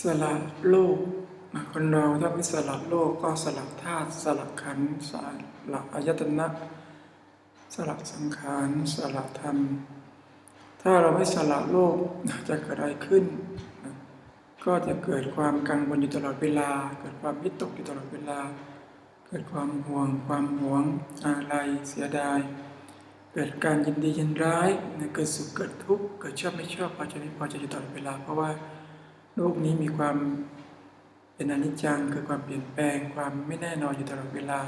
สละโลกคนเราถ้าไม่สละโลกก็สละธาตุสละขันสละอายตนะสละสังขารสละธรรม ถ้าเราไม่สละโลกจะเกิดอะไรขึ้น ก็จะเกิดความกังวลอยู่ตลอดเวลา เกิดความวิตกอยู่ตลอดเวลา เกิดความห่วง ความหวงอะไรเสียดาย เกิดการยินดียินร้ายนะเกิดสุขเกิดทุกข์เกิดชอบไม่ชอบพอใจไม่พอใจอยู่ตลอดเวลาเพราะว่า โลกนี้มีความเป็นอนิจจังคือความเปลี่ยนแปลงความไม่แน่นอนอยู่ตลอดเวลา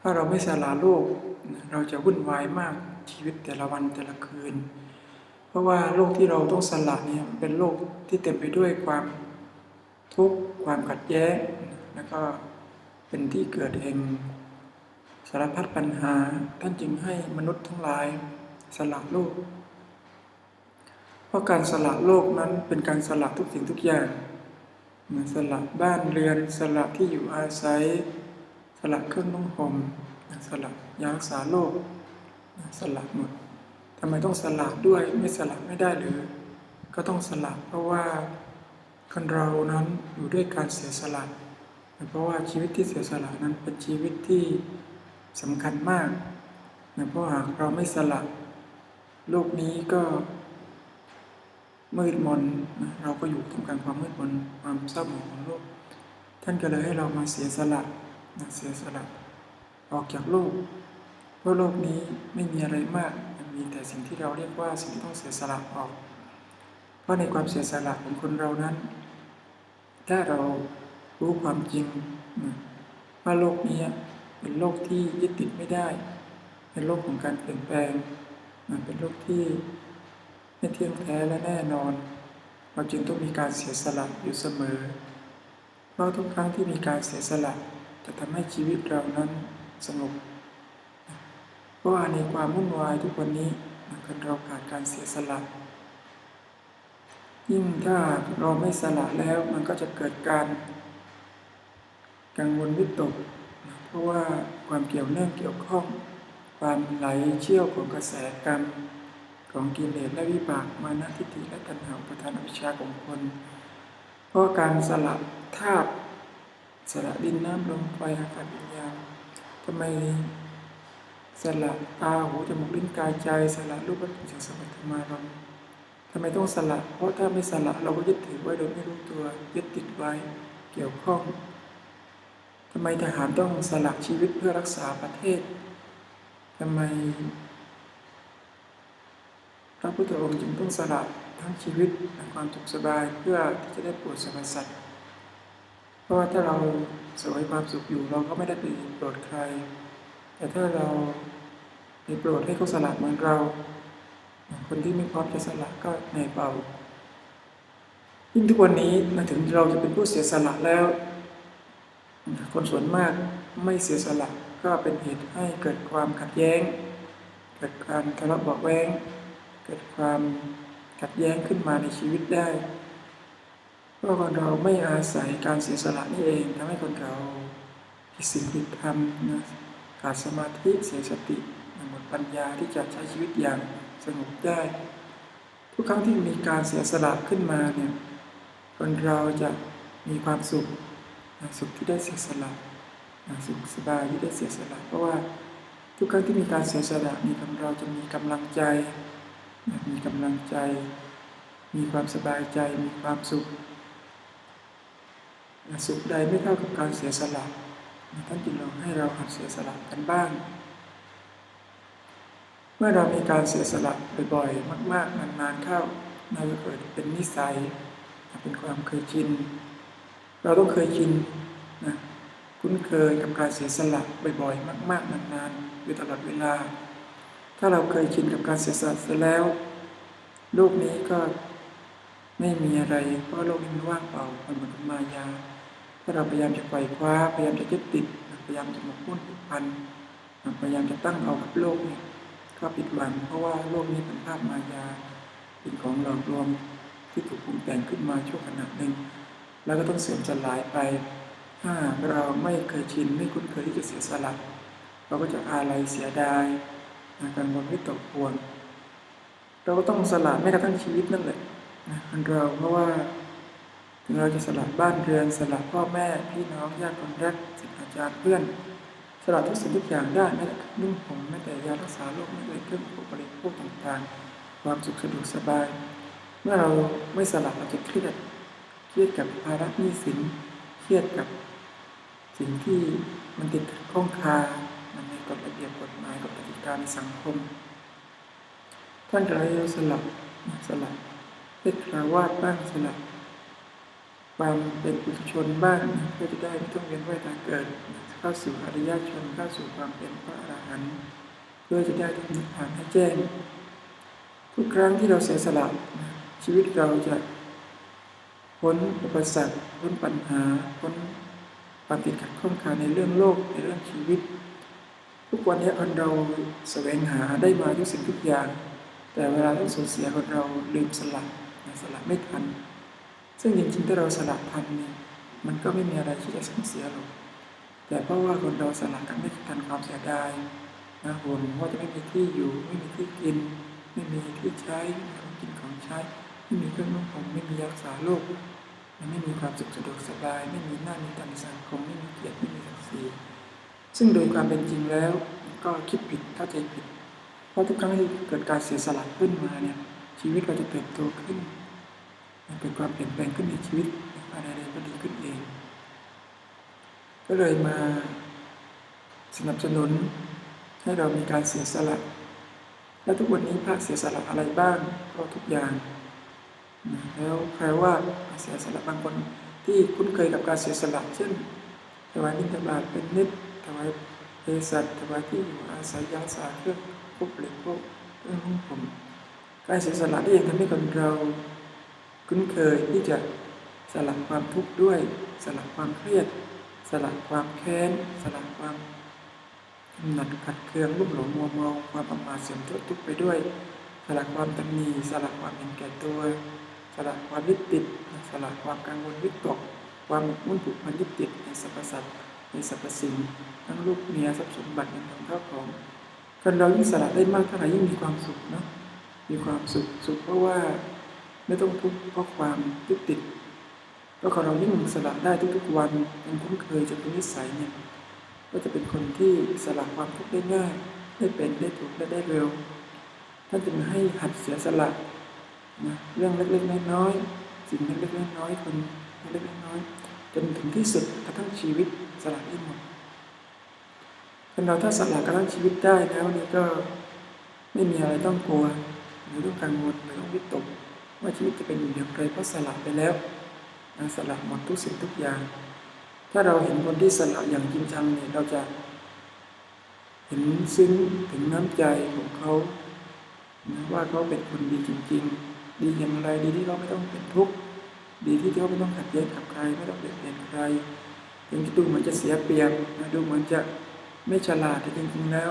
ถ้าเราไม่สละโลก เราจะวุ่นวายมากชีวิตแต่ละวันแต่ละคืน เพราะว่าโลกที่เราต้องสละเนี่ยเป็นโลกที่เต็มไปด้วยความทุกข์ความขัดแย้งแล้วก็เป็นที่เกิดแห่งสารพัดปัญหาท่านจึงให้มนุษย์ทั้งหลายสละโลก เพราะการสละโลกนั้นเป็นการสละทุกสิ่งทุกอย่างเหมือนสละบ้านเรือนสละที่อยู่อาศัย สละเครื่องนุ่งห่มสละยารักษาโรคสละหมดทำไมต้องสละด้วยไม่สละไม่ได้หรือ ก็ต้องสละเพราะว่าคนเรานั้นอยู่ด้วยการเสียสละเพราะว่าชีวิตที่เสียสละนั้นเป็นชีวิตที่สำคัญมากนะเพราะหากเราไม่สละ โลกนี้ก็ มืดมนนะเราก็อยู่ท่ามกลางความมืดมนความเศร้าหมองของโลก ท่านก็เลยให้เรามาเสียสละนะเสียสละออกจากโลกเพราะโลกนี้ไม่มีอะไรมากมันมีแต่สิ่งที่เราเรียกว่าสิ่งที่ต้องเสียสละออก เพราะในความเสียสละของคนเรานั้น ถ้าเรารู้ความจริงนะว่าโลกนี้เป็นโลกที่ยึดติดไม่ได้ เป็นโลกของการเปลี่ยนแปลงมันเป็นโลกที่ ไม่เที่ยงแท้และแน่นอน เราจึงต้องมีการเสียสละอยู่เสมอ เพราะทุกครั้งที่มีการเสียสละจะทำให้ชีวิตเรานั้นสงบเพราะว่าในความวุ่นวายทุกวันนี้คนเราขาดการเสียสละ ยิ่งถ้าเราไม่สละแล้วมันก็จะเกิดการกังวลวิตก เพราะว่าความเกี่ยวเนื่องเกี่ยวข้อง ความไหลเชี่ยวของกระแสกรรม ของกิเลสและวิบากมานะทิฏฐิและตัณหาประทานอวิชชาของคน เพราะการสละธาตุสละดินน้ำลมไฟอากาศวิญญาณทำไมสละตาหูจมูกลิ้นกายใจสละรูปวัตถุสังสารธรมารมทำไมต้องสละเพราะถ้าไม่สละเราก็ยึดถือไว้โดยไม่รู้ตัวยึดติดไว้เกี่ยวข้องทำไมทหารต้องสละชีวิตเพื่อรักษาประเทศทำไม พระพุทธองค์จึงต้องสละทั้งชีวิตและความสุขสบายเพื่อที่จะได้โปรดสรรพสัตว์ เพราะว่าถ้าเราสวยความสุขอยู่เราก็ไม่ได้ไปโปรดใคร แต่ถ้าเราไปโปรดให้เขาสละเหมือนเรา คนที่ไม่พร้อมจะสละก็เหนื่อยเบายิ่งทุกวันนี้มาถึงเราจะเป็นผู้เสียสละแล้ว คนส่วนมากไม่เสียสละก็เป็นเหตุให้เกิดความขัดแย้ง เกิดการทะเลาะเบาะแว้ง เกิดความขัดแย้งขึ้นมาในชีวิตได้เพราะคนเราไม่อาศัยการเสียสละนี่เองทำให้คนเราผิดศีลผิดธรรมนะขาดสมาธิเสียสติหมดปัญญาที่จะใช้ชีวิตอย่างสงบได้ ทุกครั้งที่มีการเสียสละขึ้นมาเนี่ยคนเราจะมีความสุขสุขที่ได้เสียสละสุขสบายที่ได้เสียสละ เพราะว่าทุกครั้งที่มีการเสียสละมีคนเราจะมีกำลังใจ มีกำลังใจ มีความสบายใจ มีความสุข สุขใดไม่เท่ากับการเสียสละนะท่านจึงลองให้เราหัดเสียสละกันบ้าง เมื่อเรามีการเสียสละบ่อยๆ มาก ๆ นานๆเข้าเราจะเกิดเป็นนิสัย เป็นความเคยชิน เราต้องเคยชินนะคุ้นเคยกับการเสียสละบ่อยๆ มาก ๆ นานๆอยู่ตลอดเวลา ถ้าเราเคยชินกับการเสียสละเสร็จแล้ว โลกนี้ก็ไม่มีอะไร เพราะโลกนี้มันว่างเปล่ามันเหมือนมายา ถ้าเราพยายามจะไขว่คว้า พยายามจะยึดติด พยายามจะหมกมุ่นผูกพัน พยายามจะตั้งเอากับโลกเนี่ยก็ผิดหวังเพราะว่าโลกนี้เป็นภาพมายา เป็นของหลอกลวงที่ถูกปรุงแต่งขึ้นมาชั่วขณะหนึ่ง แล้วก็ต้องเสื่อมสลายไป ถ้าเราไม่เคยชินไม่คุ้นเคยที่จะเสียสละเราก็จะอาลัยเสียดาย อาการวนวิตกกังวลเราก็ต้องสละแม้กระทั่งชีวิตนั่นแหละนะคนเราเพราะว่าถึงเราจะสละบ้านเรือนสละพ่อแม่พี่น้องญาติคนรักศิษย์อาจารย์เพื่อนสละทุกสิ่งทุกอย่างได้แม้แต่นุ่งห่มแม้แต่ยารักษาโรคแม้แต่เครื่องอุปโภคบริโภคต่างๆ ความสุขสะดวกสบาย เมื่อเราไม่สละเราจะเครียดเครียดกับภาระหนี้สินเครียดกับ สิ่งที่มันติดขัดข้องคา มันในกฎระเบียบกฎหมายกฎกติกาในสังคม ท่านก็เลยสละสละเป็นคราวาสบ้างสละความเป็นปุถุชนบ้างเพื่อจะได้ไม่ต้องเวียนว่ายตายเกิด เข้าสู่อริยชนเข้าสู่ความเป็นพระอรหันต์เพื่อจะได้ทำนิพพานให้แจ้ง ทุกครั้งที่เราเสียสละชีวิตเราจะพ้นอุปสรรคพ้นปัญหาพ้นความติดขัดข้องคาในเรื่องโลกในเรื่องชีวิต ทุกวันนี้คนเราแสวงหาได้มาทุกสิ่งทุกอย่าง แต่เวลาต้องสูญเสียคนเราลืมสละสละไม่ทัน ซึ่งจริงๆถ้าเราสละทันเนี่ยมันก็ไม่มีอะไรที่จะสูญเสียหรอกแต่เพราะว่าคนเราสละกันไม่ทันความเสียดายนะห่วงว่าจะไม่มีที่อยู่ ไม่มีที่กิน ไม่มีที่ใช้ไม่มีของกินของใช้ ไม่มีเครื่องนุ่งห่มไม่มียารักษาโรคมันไม่มีความสุขสะดวกสบาย ไม่มีหน้ามีตาในสังคมไม่มีเกียรติไม่มีศักดิ์ศรี ซึ่งโดยความเป็นจริงแล้วก็คิดผิดเข้าใจผิด เพราะทุกครั้งที่เกิดการเสียสละขึ้นมาเนี่ยชีวิตเราจะเติบโตขึ้นมันเกิดความเปลี่ยนแปลงขึ้นในชีวิตอะไรๆก็ดีขึ้นเอง ก็เลยมาสนับสนุนให้เรามีการเสียสละ และทุกวันนี้พระเสียสละอะไรบ้างก็ทุกอย่างนะแล้วใครว่าเสียสละบางคนที่คุ้นเคยกับการเสียสละ เช่นถวายนิทบาทเป็นนิด ถวายเภสัชถวายที่อยู่อาศัยยาสาเครื่องพวกเหล็กพวกเครื่องนุ่งผมการเสียสละนี่เองทำให้คนเราคุ้นเคยที่จะสละความทุกข์ด้วย สละความเครียด สละความแค้น สละความหนัดขัดเคืองรุ่มหลงมัวเมาความประมาทเสื่อมทุกข์ไปด้วย สละความตำหนิสละความเห็นแก่ตัว สละความยึดติด สละความกังวลวิตก ความมุ่นผูกพันยึดติดในสรรพสัตว์ ในสรรพสิ่งทั้งลูกเมียทรัพย์สมบัติเงินทองข้าวของคนเรายิ่งสละได้มากเท่าไหร่ยิ่งมีความสุขเนาะมีความสุขสุขเพราะว่าไม่ต้องทุกข์เพราะความยึดติดก็คนเรายิ่งสละได้ทุกๆวันเป็นคุ้นเคยจนเป็นนิสัยเนี่ยก็จะเป็นคนที่สละความทุกข์ได้ง่ายได้เป็นได้ถูกและได้เร็วท่านจึงให้หัดเสียสละนะเรื่องเล็กๆน้อยๆสิ่งเล็กๆน้อยๆคนเล็กๆน้อยๆจนถึงที่สุดกระทั่งชีวิต สละได้หมดคนเราถ้าสละกระทั่งชีวิตได้แล้วนี่ก็ไม่มีอะไรต้องกลัวหรือต้องกังวลหรือต้องวิตกว่าชีวิตจะเป็นอยู่อย่างไรเพราะสละไปแล้วสละหมดทุกสิ่งทุกอย่าง ถ้าเราเห็นคนที่สละอย่างจริงจังเนี่ยเราจะเห็นซึ้งถึงน้ำใจของเขานะว่าเขาเป็นคนดีจริง ๆ ดีอย่างไรดีที่เขาไม่ต้องเป็นทุกข์ดีที่เขาไม่ต้องขัดแย้งกับใครไม่ต้องเบียดเบียนใคร ถึงดูเหมือนจะเสียเปรียบนะดูเหมือนจะไม่ฉลาดแต่จริงๆแล้ว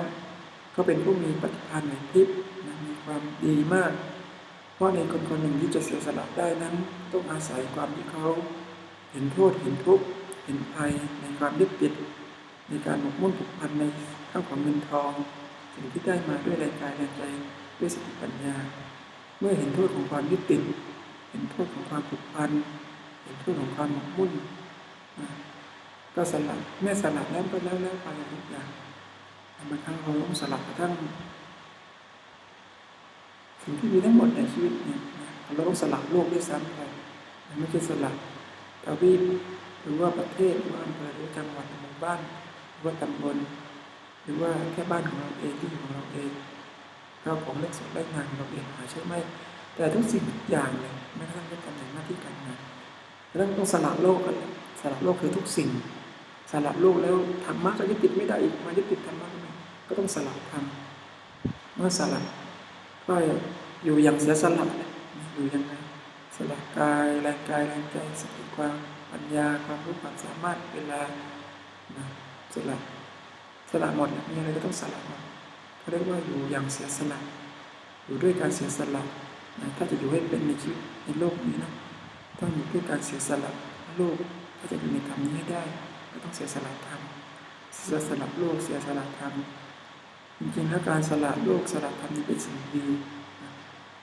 เขาเป็นผู้มีปฏิภาณในทิพย์นะมีความดีมาก เพราะในคนคนหนึ่งที่จะเสียสละได้นั้น ต้องอาศัยความที่เขา เห็นโทษเห็นทุกข์เห็นภัยในความยึดติดในการหมกมุ่นผูกพันในข้าวของเงินทอง สิ่งที่ได้มาด้วยแรงกายแรงใจด้วยสติปัญญา เมื่อเห็นโทษของความยึดติด เห็นโทษของความผูกพัน เห็นโทษของความหมกมุ่น ก็สลัดแม่สลัดแล้วก็แล้วแล้วไปทุกอย่างบางครั้งเราต้องสลัดกระทั่งสิ่งที่มีทั้งหมดในชีวิตเนี่ยเราต้องสลัดโลกด้วยซ้ำไปไม่ใช่สลัดทวีปหรือว่าประเทศหรือว่าอำเภอหรือจังหวัดหมู่บ้านหรือว่าตำบลหรือว่าแค่บ้านของเราเองที่อยู่ของเราเองเราของเล็กสุดเล็กงานเราเองหาใช่ไหมแต่ทุกสิ่งทุกอย่างเลยไม่กระทั่งเรื่องตำแหน่งหน้าที่การงานเรื่องต้องสละโลกกันสละโลกคือทุกสิ่ง สละโลกแล้วธรรมะก็ยึดติดไม่ได้อีกมายึดติดธรรมะก็ต้องสละธรรมเมื่อสละก็อยู่อย่างเสียสละอยู่ยังไงสละกายแรงกายแรงใจสติความปัญญาความรู้ความสามารถเวลาสละสละหมดมีอะไรก็ต้องสละหมดเขาเรียกว่าอยู่อย่างเสียสละอยู่ด้วยการเสียสละถ้าจะอยู่ให้เป็นในชีวิตในโลกนี้นะต้องอยู่ด้วยการเสียสละโลกถ้าจะอยู่ในธรรมนี้ให้ได้ ต้องเสียสละธรรมเสียสละโลกเสียสละธรรมจริงๆแล้วการสละโลกสละธรรมนี่เป็นสิ่งดี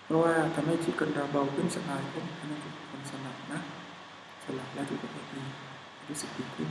เพราะว่าทำให้จิตคนเราเบาขึ้นสบายขึ้นอันนั้นคือคนสละนะสละแล้วถือว่าดีรู้สึกดีขึ้น